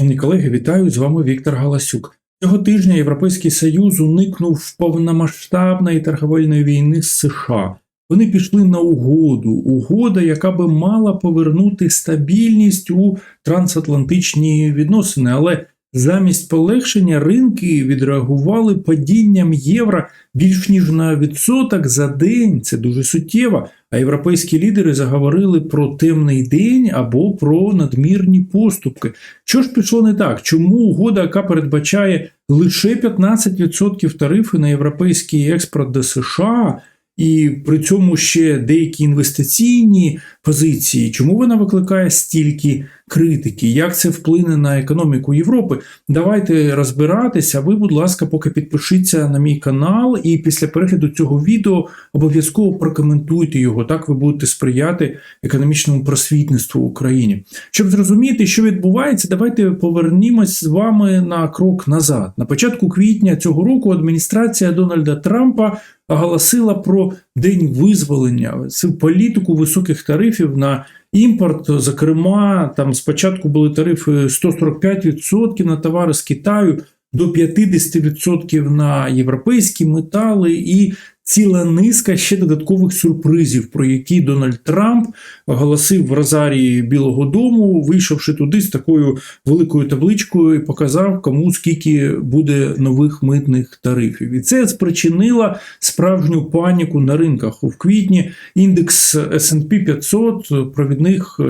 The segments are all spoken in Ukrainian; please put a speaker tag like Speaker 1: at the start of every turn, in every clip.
Speaker 1: Шановні колеги, вітаю з вами Віктор Галасюк. Цього тижня Європейський Союз уникнув повномасштабної торговельної війни з США. Вони пішли на угоду, угода, яка би мала повернути стабільність у трансатлантичні відносини, але замість полегшення ринки відреагували падінням євро більш ніж на відсоток за день. Це дуже суттєво. А європейські лідери заговорили про темний день або про надмірні поступки. Що ж пішло не так? Чому угода, яка передбачає лише 15% тарифи на європейський експорт до США? І при цьому ще деякі інвестиційні позиції. Чому вона викликає стільки критики? Як це вплине на економіку Європи? Давайте розбиратися. Ви, будь ласка, поки підпишіться на мій канал, і після перегляду цього відео обов'язково прокоментуйте його. Так ви будете сприяти економічному просвітництву в Україні. Щоб зрозуміти, що відбувається, давайте повернімось з вами на крок назад. На початку квітня цього року адміністрація Дональда Трампа оголосила про день визволення політику високих тарифів на імпорт. Зокрема, там спочатку були тарифи 145% на товари з Китаю. До 50% на європейські метали і ціла низка ще додаткових сюрпризів, про які Дональд Трамп оголосив в Розарії Білого Дому, вийшовши туди з такою великою табличкою, і показав, кому скільки буде нових митних тарифів. І це спричинило справжню паніку на ринках. У квітні індекс S&P 500 провідних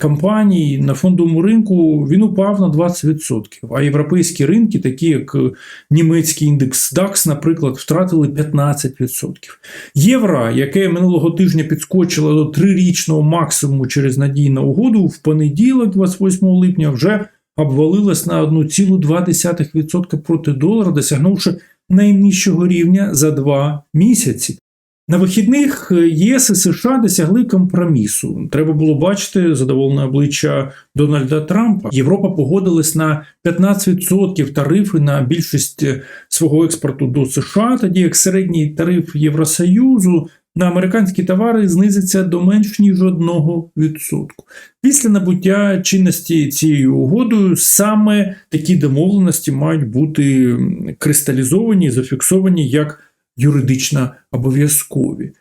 Speaker 1: компаній на фондовому ринку він упав на 20%. А європейські ринки, такі як німецький індекс DAX, наприклад, втратили 15%. Євро, яке минулого тижня підскочило до трирічного максимуму через надійну угоду, в понеділок, 28 липня, вже обвалилось на 1,2% проти долара, досягнувши найнижчого рівня за два місяці. На вихідних ЄС і США досягли компромісу. Треба було бачити задоволене обличчя Дональда Трампа. Європа погодилась на 15% тарифи на більшість свого експорту до США, тоді як середній тариф Євросоюзу на американські товари знизиться до менш ніж 1%. Після набуття чинності цією угодою саме такі домовленості мають бути кристалізовані, зафіксовані як юридично обов'язкові.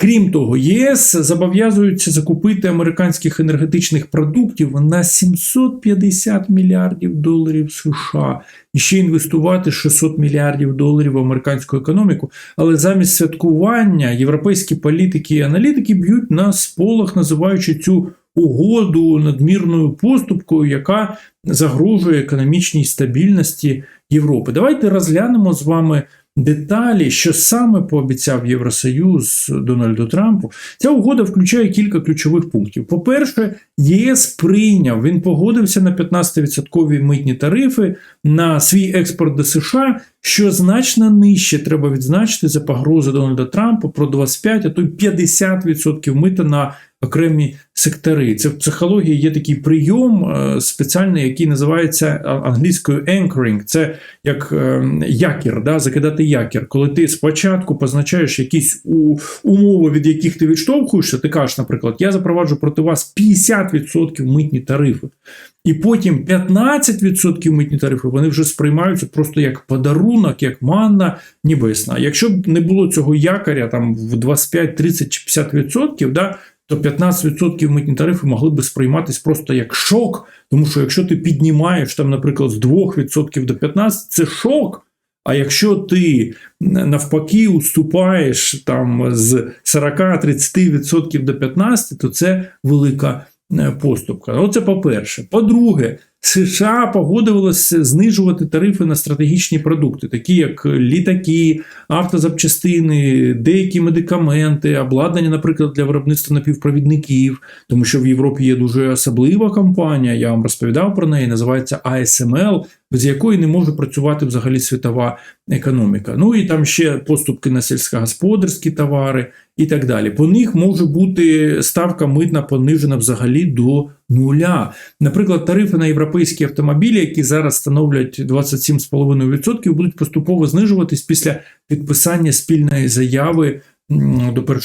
Speaker 1: Крім того, ЄС зобов'язуються закупити американських енергетичних продуктів на 750 мільярдів доларів США і ще інвестувати 600 мільярдів доларів в американську економіку. Але замість святкування європейські політики і аналітики б'ють на сполох, називаючи цю угоду надмірною поступкою, яка загрожує економічній стабільності Європи. Давайте розглянемо з вами деталі, що саме пообіцяв Євросоюз Дональду Трампу, ця угода включає кілька ключових пунктів. По-перше, ЄС прийняв, він погодився на 15% митні тарифи на свій експорт до США, що значно нижче треба відзначити за погрози Дональда Трампа про 25, а то й 50% мита на окремі сектори. Це в психології є такий прийом е, спеціальний, який називається англійською anchoring. Це як ем, якір, да, закидати якір. Коли ти спочатку позначаєш якісь умови, від яких ти відштовхуєшся, ти кажеш, наприклад, я запроваджу проти вас 50% митні тарифи. І потім 15% митні тарифи вони вже сприймаються просто як подарунок, як манна небесна. Якщо б не було цього якоря там в 25, 30 чи 50%, да, то 15% митні тарифи могли би сприйматися просто як шок. Тому що якщо ти піднімаєш там, наприклад, з 2% до 15%, це шок. А якщо ти навпаки уступаєш там з 40-30% до 15%, то це велика поступка. Оце по-перше. По-друге, США погодилися знижувати тарифи на стратегічні продукти, такі як літаки, автозапчастини, деякі медикаменти, обладнання, наприклад, для виробництва напівпровідників, тому що в Європі є дуже особлива компанія. Я вам розповідав про неї, називається ASML, без якої не може працювати взагалі світова економіка. Ну і там ще поступки на сільськогосподарські товари і так далі. По них може бути ставка митна понижена взагалі до нуля. Наприклад, тарифи на європейські автомобілі, які зараз становлять 27,5%, будуть поступово знижуватись після підписання спільної заяви до 1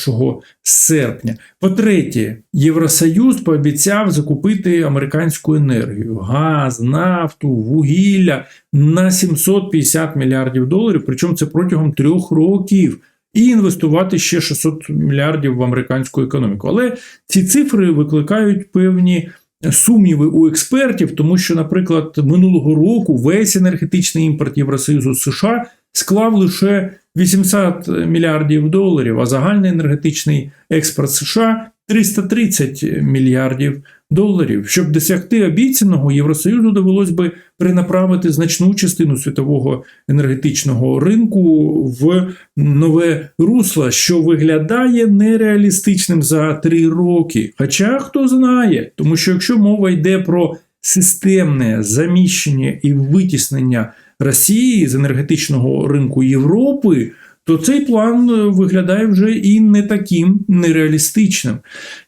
Speaker 1: серпня. По-третє, Євросоюз пообіцяв закупити американську енергію, газ, нафту, вугілля на 750 мільярдів доларів, причому це протягом трьох років. І інвестувати ще 600 мільярдів в американську економіку. Але ці цифри викликають певні сумніви у експертів, тому що, наприклад, минулого року весь енергетичний імпорт Євросоюзу США склав лише 80 мільярдів доларів, а загальний енергетичний експорт США 330 мільярдів доларів. Щоб досягти обіцяного, Євросоюзу довелось би перенаправити значну частину світового енергетичного ринку в нове русло, що виглядає нереалістичним за три роки. Хоча хто знає, тому що якщо мова йде про системне заміщення і витіснення Росії з енергетичного ринку Європи. То цей план е, виглядає вже і не таким нереалістичним.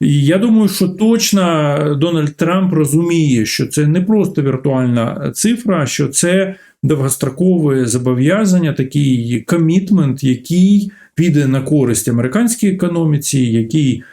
Speaker 1: І я думаю, що точно Дональд Трамп розуміє, що це не просто віртуальна цифра, що це довгострокове зобов'язання, такий комітмент, який піде на користь американській економіці, який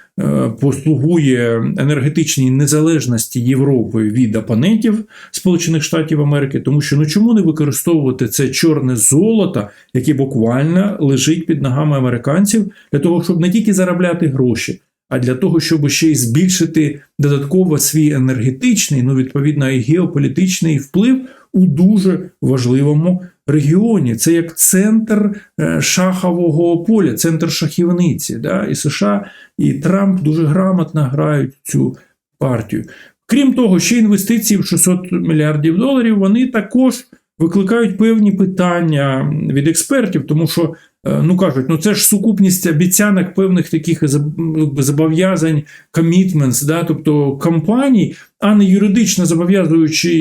Speaker 1: послугує енергетичній незалежності Європи від опонентів Сполучених Штатів Америки, тому що ну чому не використовувати це чорне золото, яке буквально лежить під ногами американців, для того, щоб не тільки заробляти гроші, а для того, щоб ще й збільшити додатково свій енергетичний, ну відповідно і геополітичний вплив у дуже важливому регіоні. Це як центр е, шахового поля, центр шахівниці. Да? І США і Трамп дуже грамотно грають цю партію. Крім того, ще інвестиції в 600 мільярдів доларів вони також викликають певні питання від експертів, тому що. Е, Ну кажуть, ну це ж сукупність обіцянок певних таких ну, зобов'язань, commitments, да, тобто компаній, а не юридично зобов'язуючи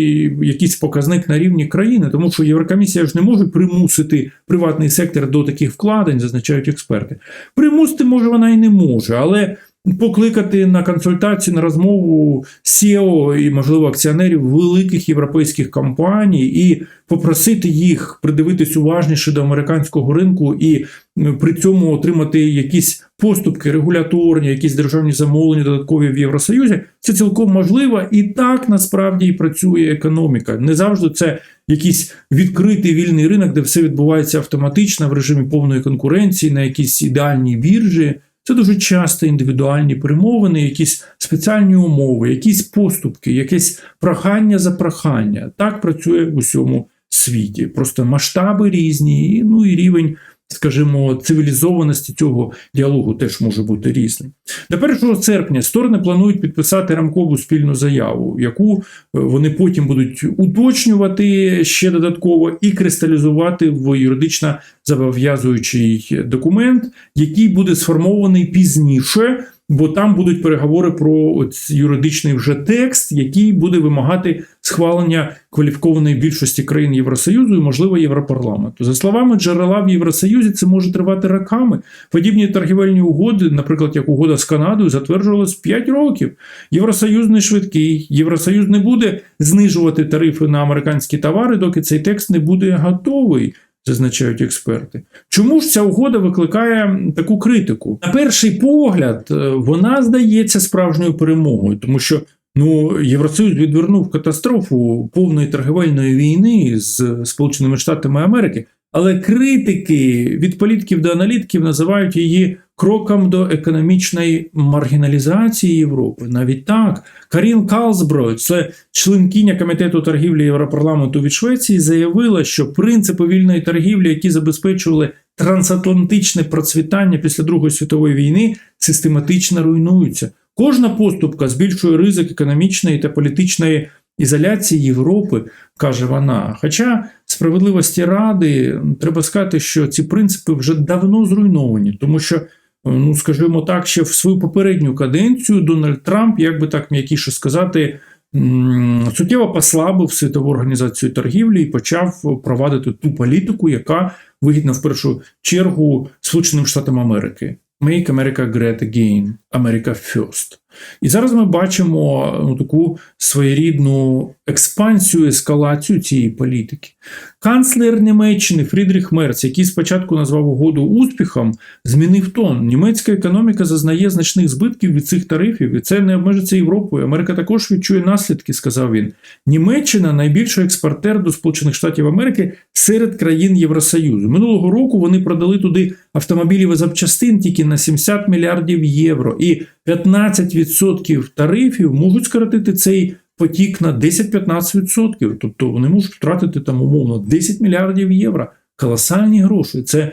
Speaker 1: якийсь показник на рівні країни, тому що Єврокомісія ж не може примусити приватний сектор до таких вкладень, зазначають експерти. Примусити може вона і не може, але покликати на консультацію, на розмову SEO і, можливо, акціонерів великих європейських компаній і попросити їх придивитись уважніше до американського ринку і при цьому отримати якісь поступки регуляторні, якісь державні замовлення додаткові в Євросоюзі, це цілком можливо, і так насправді і працює економіка. Не завжди це якийсь відкритий вільний ринок, де все відбувається автоматично в режимі повної конкуренції на якійсь ідеальній біржі. Це дуже часто індивідуальні перемовини, якісь спеціальні умови, якісь поступки, якесь прохання за прохання. Так працює в усьому світі. Просто масштаби різні, ну і рівень, скажімо, цивілізованості цього діалогу теж може бути різним. До 1 серпня сторони планують підписати рамкову спільну заяву, яку е, вони потім будуть уточнювати ще додатково і кристалізувати в юридично зобов'язуючий документ, який буде сформований пізніше. Бо там будуть переговори про юридичний вже текст, який буде вимагати схвалення кваліфікованої більшості країн Євросоюзу і, можливо, Європарламенту. За словами джерела в Євросоюзі, це може тривати роками. Подібні торгівельні угоди, наприклад, як угода з Канадою, затверджувалась 5 років. Євросоюз не швидкий. Євросоюз не буде знижувати тарифи на американські товари, доки цей текст не буде готовий. Зазначають експерти. Чому ж ця угода викликає таку критику? На перший погляд, е, вона здається справжньою перемогою, тому що ну, Євросоюз відвернув катастрофу повної торговельної війни з Сполученими Штатами Америки, але критики від політиків до аналітиків називають її кроком до економічної маргіналізації Європи. Навіть так, Карін Калсбро, це членкиня комітету торгівлі Європарламенту від Швеції, заявила, що принципи вільної торгівлі, які забезпечували трансатлантичне процвітання після Другої світової війни, систематично руйнуються. Кожна поступка збільшує ризик економічної та політичної ізоляції Європи, каже вона. Хоча справедливості ради треба сказати, що ці принципи вже давно зруйновані, тому що. Ну, скажімо так, ще в свою попередню каденцію Дональд Трамп, як би так м'якіше сказати, суттєво послабив світову організацію торгівлі і почав провадити ту політику, яка вигідна в першу чергу Сполученим Штатам Америки. Make America Great Again, America First. І зараз ми бачимо ну, таку своєрідну експансію, ескалацію цієї політики. Канцлер Німеччини Фрідріх Мерц, який спочатку назвав угоду успіхом, змінив тон. Німецька економіка зазнає значних збитків від цих тарифів, і це не обмежиться Європою. Америка також відчує наслідки, сказав він. Німеччина найбільший експортер до Сполучених Штатів Америки серед країн Євросоюзу. Минулого року вони продали туди автомобілів і запчастин тільки на 70 мільярдів євро, і 15% тарифів можуть скоротити цей потік на 10-15%. Тобто вони можуть втратити там умовно 10 мільярдів євро. Колосальні гроші. Це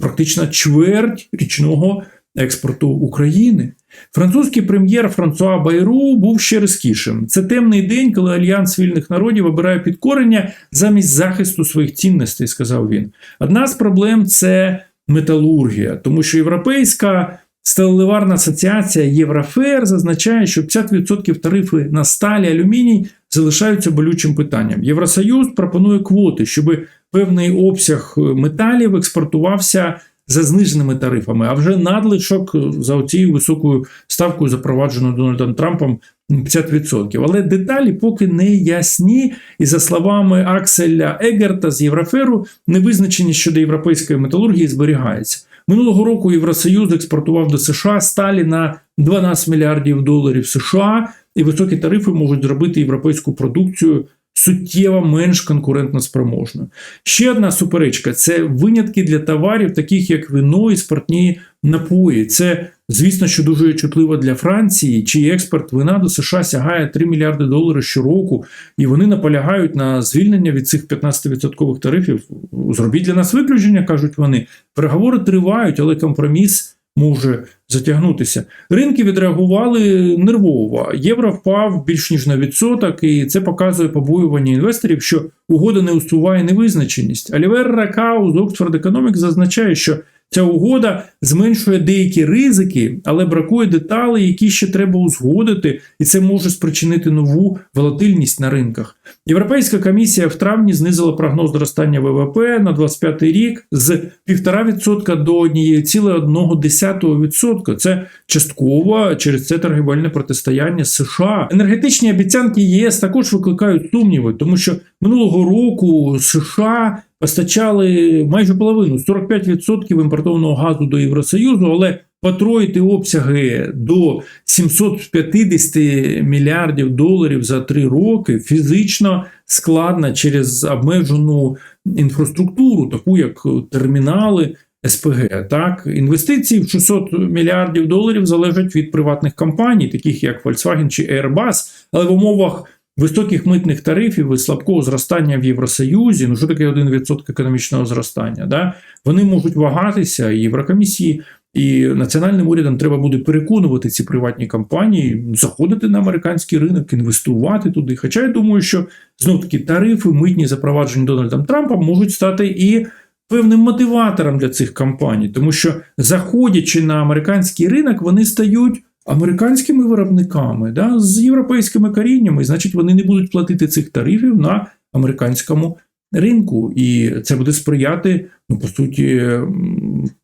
Speaker 1: практично чверть річного експорту України. Французький прем'єр Франсуа Байру був ще різкішим. Це темний день, коли Альянс вільних народів обирає підкорення замість захисту своїх цінностей, сказав він. Одна з проблем це металургія, тому що європейська сталеливарна асоціація Єврофер зазначає, що 50% тарифи на сталі алюміній залишаються болючим питанням. Євросоюз пропонує квоти, щоб певний обсяг металів експортувався за зниженими тарифами, а вже надлишок за цією високою ставкою, запровадженою Дональдом Трампом, 50%. Але деталі поки не ясні, і за словами Акселя Егерта з Євроферу, невизначеність щодо європейської металургії зберігається. Минулого року Євросоюз експортував до США сталі на 12 мільярдів доларів США, і високі тарифи можуть зробити європейську продукцію суттєво менш конкурентно спроможною. Ще одна суперечка це винятки для товарів, таких як вино і спортні напої. Це, звісно, що дуже чутливо для Франції, чий експорт вина до США сягає 3 мільярди доларів щороку, і вони наполягають на звільнення від цих 15% тарифів. Зробіть для нас виключення, кажуть вони. Переговори тривають, але компроміс. Може затягнутися. Ринки відреагували нервово. Євро впав більш ніж на відсоток, і це показує побоювання інвесторів, що угода не усуває невизначеність. Алівер Ракау з Oxford Economics зазначає, що ця угода зменшує деякі ризики, але бракує деталей, які ще треба узгодити, і це може спричинити нову волатильність на ринках. Європейська комісія в травні знизила прогноз зростання ВВП на 25 рік з 1,5% до 1,1%. Це частково через це торгівельне протистояння США. Енергетичні обіцянки ЄС також викликають сумніви, тому що минулого року США постачали майже половину 45% імпортованого газу до Євросоюзу, але потроїти обсяги до 750 мільярдів доларів за три роки фізично складно через обмежену інфраструктуру, таку як термінали. СПГ так інвестиції в 600 мільярдів доларів залежать від приватних компаній, таких як Volkswagen чи Airbus, але в умовах високих митних тарифів і слабкого зростання в Євросоюзі, ну що таке 1% економічного зростання, да, вони можуть вагатися і Єврокомісії. І національним урядам треба буде переконувати ці приватні компанії, заходити на американський ринок, інвестувати туди. Хоча я думаю, що знов таки тарифи митні запроваджені Дональдом Трампом можуть стати і певним мотиватором для цих компаній, тому що заходячи на американський ринок, вони стають американськими виробниками да, з європейськими коріннями, значить, вони не будуть платити цих тарифів на американському ринку, і це буде сприяти, ну по суті,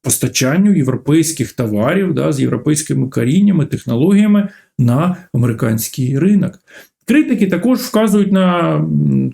Speaker 1: постачанню європейських товарів да, з європейськими коріннями, технологіями на американський ринок. Критики також вказують на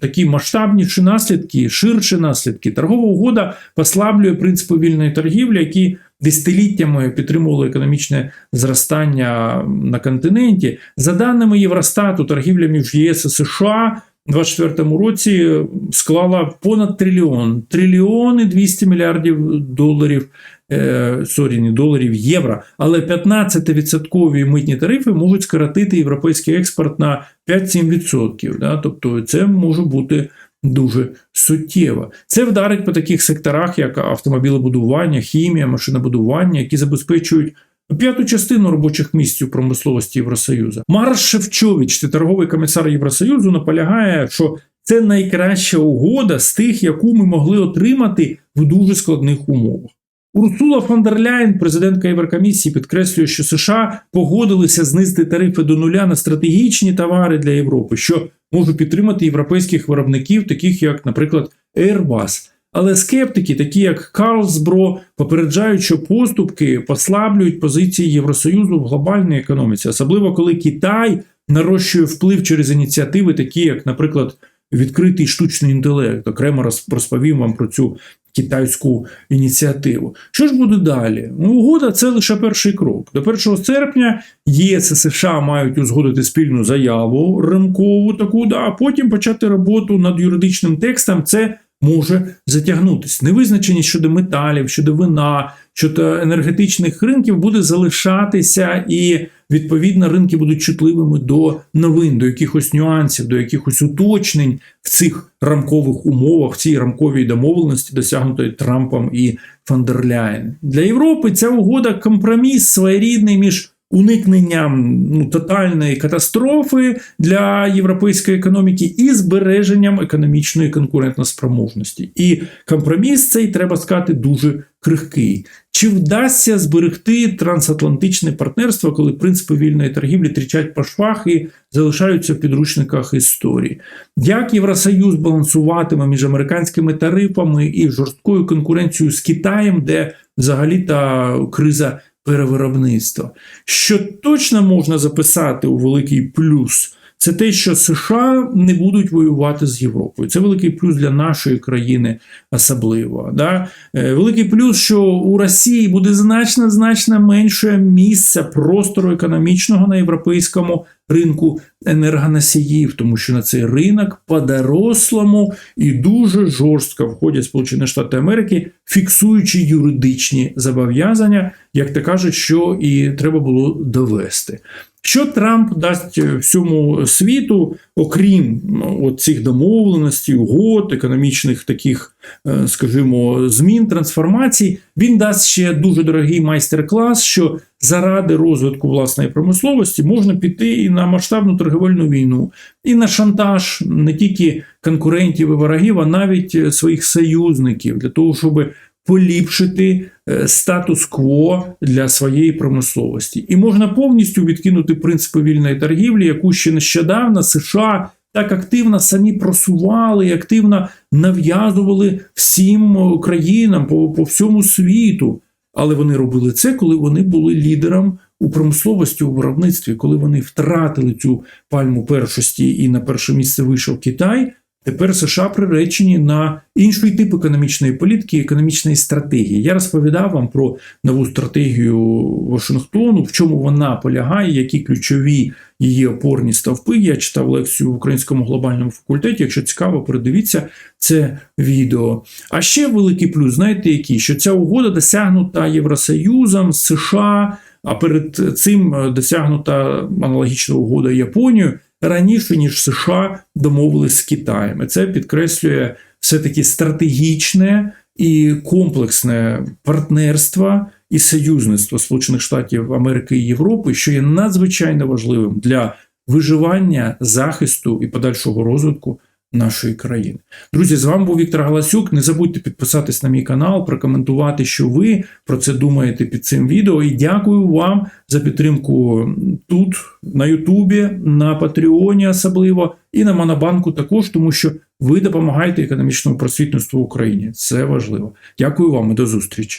Speaker 1: такі масштабніші наслідки, ширші наслідки. Торгова угода послаблює принципи вільної торгівлі, які десятиліттями підтримували економічне зростання на континенті. За даними Євростату, торгівля між ЄС і США. У 2024 році склала понад трильйон, трильйон і 200 мільярдів доларів, е, сорі, не доларів євро, але 15% митні тарифи можуть скоротити європейський експорт на 5-7%. Да? Тобто це може бути дуже суттєво. Це вдарить по таких секторах, як автомобілебудування, хімія, машинобудування, які забезпечують. П'яту частину робочих місць у промисловості Євросоюзу. Марш Шевчович, це торговий комісар Євросоюзу, наполягає, що це найкраща угода з тих, яку ми могли отримати в дуже складних умовах. Урсула фон дер Ляйн, президентка Єврокомісії, підкреслює, що США погодилися знизити тарифи до нуля на стратегічні товари для Європи, що може підтримати європейських виробників, таких як, наприклад, Airbus. Але скептики, такі як Карлсбро, попереджають, що поступки послаблюють позиції Євросоюзу в глобальній економіці, особливо коли Китай нарощує вплив через ініціативи, такі як, наприклад, відкритий штучний інтелект. Окремо розповім вам про цю китайську ініціативу. Що ж буде далі? Ну, угода це лише перший крок. До 1 серпня ЄС і США мають узгодити спільну заяву ринкову таку, да, а потім почати роботу над юридичним текстом. Це може затягнутись. Невизначеність щодо металів, щодо вина, щодо енергетичних ринків буде залишатися, і відповідно ринки будуть чутливими до новин, до якихось нюансів, до якихось уточнень в цих рамкових умовах, в цій рамковій домовленості, досягнутої Трампом і Фондерляєн. Для Європи ця угода компроміс своєрідний між уникненням ну, тотальної катастрофи для європейської економіки і збереженням економічної конкурентоспроможності. І компроміс цей треба сказати дуже крихкий. Чи вдасться зберегти трансатлантичне партнерство, коли принципи вільної торгівлі трічать по швах і залишаються в підручниках історії? Як Євросоюз балансуватиме між американськими тарифами і жорсткою конкуренцією з Китаєм, де взагалі та криза перевиробництва? Що точно можна записати у великий плюс? Це те, що США не будуть воювати з Європою. Це великий плюс для нашої країни особливо. Да? Е, Великий плюс, що у Росії буде значно значно менше місця простору економічного на європейському ринку енергоносіїв, тому що на цей ринок по-дорослому і дуже жорстко входять Сполучені Штати Америки, фіксуючи юридичні зобов'язання, як то кажуть, що і треба було довести. Що Трамп дасть всьому світу, окрім ну, цих домовленостей, угод, економічних таких, е, скажімо, змін, трансформацій, він дасть ще дуже дорогий майстер-клас, що заради розвитку власної промисловості можна піти і на масштабну торговельну війну, і на шантаж не тільки конкурентів і ворогів, а навіть е, своїх союзників для того, щоб поліпшити е, статус-кво для своєї промисловості. І можна повністю відкинути принципи вільної торгівлі, яку ще нещодавно США так активно самі просували і активно нав'язували всім е, країнам по, по всьому світу. Але вони робили це, коли вони були лідером у промисловості у виробництві, коли вони втратили цю пальму першості і на перше місце вийшов Китай. Тепер США приречені на інший тип економічної політики, економічної стратегії. Я розповідав вам про нову стратегію Вашингтону, в чому вона полягає, які ключові її опорні стовпи. Я читав лекцію в українському глобальному факультеті. Якщо цікаво, передивіться це відео. А ще великий плюс, знаєте, який? Що ця угода досягнута Євросоюзом, США, а перед цим досягнута аналогічна угода Японією раніше, ніж США домовились з Китаєм. І це підкреслює все-таки стратегічне і комплексне партнерство і союзництво Сполучених Штатів Америки і Європи, що є надзвичайно важливим для виживання, захисту і подальшого розвитку нашої країни. Друзі, з вами був Віктор Галасюк. Не забудьте підписатись на мій канал, прокоментувати, що ви про це думаєте під цим відео. І дякую вам за підтримку тут, на Ютубі, на Патреоні, особливо, і на Монобанку також, тому що ви допомагаєте економічному просвітництву в Україні. Це важливо. Дякую вам і до зустрічі.